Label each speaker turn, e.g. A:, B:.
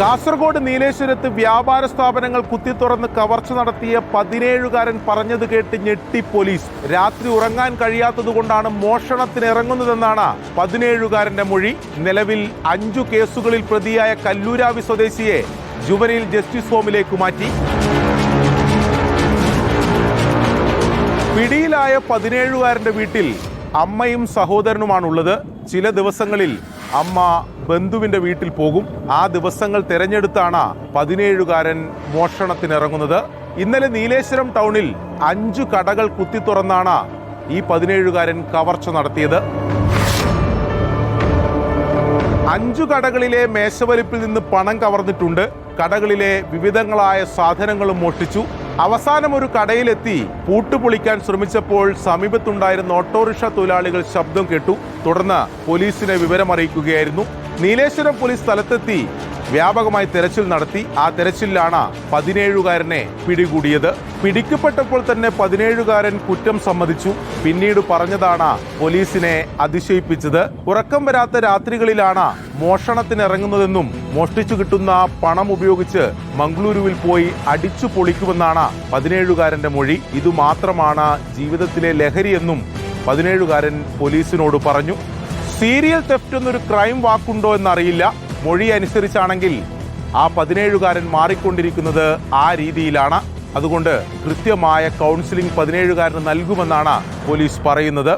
A: കാസർഗോഡ് നീലേശ്വരത്ത് വ്യാപാര സ്ഥാപനങ്ങൾ കുത്തിത്തുറന്ന് കവർച്ച നടത്തിയ പതിനേഴുകാരൻ പറഞ്ഞത് കേട്ട് ഞെട്ടി പോലീസ്. രാത്രി ഉറങ്ങാൻ കഴിയാത്തതുകൊണ്ടാണ് മോഷണത്തിന് ഇറങ്ങുന്നതെന്നാണ് പതിനേഴുകാരന്റെ മൊഴി. നിലവിൽ അഞ്ചു കേസുകളിൽ പ്രതിയായ കല്ലൂരാവി സ്വദേശിയെ ജുവനിൽ ജസ്റ്റിസ് ഹോമിലേക്ക് മാറ്റി. പിടിയിലായ പതിനേഴുകാരന്റെ വീട്ടിൽ അമ്മയും സഹോദരനുമാണുള്ളത്. ചില ദിവസങ്ങളിൽ അമ്മ ബന്ധുവിന്റെ വീട്ടിൽ പോകും. ആ ദിവസങ്ങൾ തിരഞ്ഞെടുത്താണ് പതിനേഴുകാരൻ മോഷണത്തിനിറങ്ങുന്നത്. ഇന്നലെ നീലേശ്വരം ടൗണിൽ അഞ്ചു കടകൾ കുത്തി തുറന്നാണ് ഈ പതിനേഴുകാരൻ കവർച്ച നടത്തിയത്. അഞ്ചു കടകളിലെ മേശവലിപ്പിൽ നിന്ന് പണം കവർന്നിട്ടുണ്ട്. കടകളിലെ വിവിധങ്ങളായ സാധനങ്ങളും മോഷ്ടിച്ചു. അവസാനം ഒരു കടയിലെത്തി പൂട്ടുപൊളിക്കാൻ ശ്രമിച്ചപ്പോൾ സമീപത്തുണ്ടായിരുന്ന ഓട്ടോറിക്ഷ തൊഴിലാളികൾ ശബ്ദം കേട്ടു. തുടർന്ന് പോലീസിനെ വിവരമറിയിക്കുകയായിരുന്നു. നീലേശ്വരം പോലീസ് സ്ഥലത്തെത്തി വ്യാപകമായി തെരച്ചിൽ നടത്തി. ആ തെരച്ചിലാണ് പതിനേഴുകാരനെ പിടികൂടിയത്. പിടിക്കപ്പെട്ടപ്പോൾ തന്നെ പതിനേഴുകാരൻ കുറ്റം സമ്മതിച്ചു. പിന്നീട് പറഞ്ഞതാണ് പോലീസിനെ അതിശയിപ്പിച്ചത്. ഉറക്കം വരാത്ത രാത്രികളിലാണ് മോഷണത്തിനിറങ്ങുന്നതെന്നും മോഷ്ടിച്ചു കിട്ടുന്ന പണം ഉപയോഗിച്ച് മംഗളൂരുവിൽ പോയി അടിച്ചു പൊളിക്കുമെന്നാണ് പതിനേഴുകാരന്റെ മൊഴി. ഇതുമാത്രമാണ് ജീവിതത്തിലെ ലഹരിയെന്നും പതിനേഴുകാരൻ പോലീസിനോട് പറഞ്ഞു. സീരിയൽ തെഫ്റ്റ് എന്നൊരു ക്രൈം വാക്കുണ്ടോ എന്നറിയില്ല. മൊഴി അനുസരിച്ചാണെങ്കിൽ ആ പതിനേഴുകാരൻ മാറിക്കൊണ്ടിരിക്കുന്നത് ആ രീതിയിലാണ്. അതുകൊണ്ട് കൃത്യമായ കൗൺസിലിംഗ് പതിനേഴുകാരന് നൽകുമെന്നാണ് പോലീസ് പറയുന്നത്.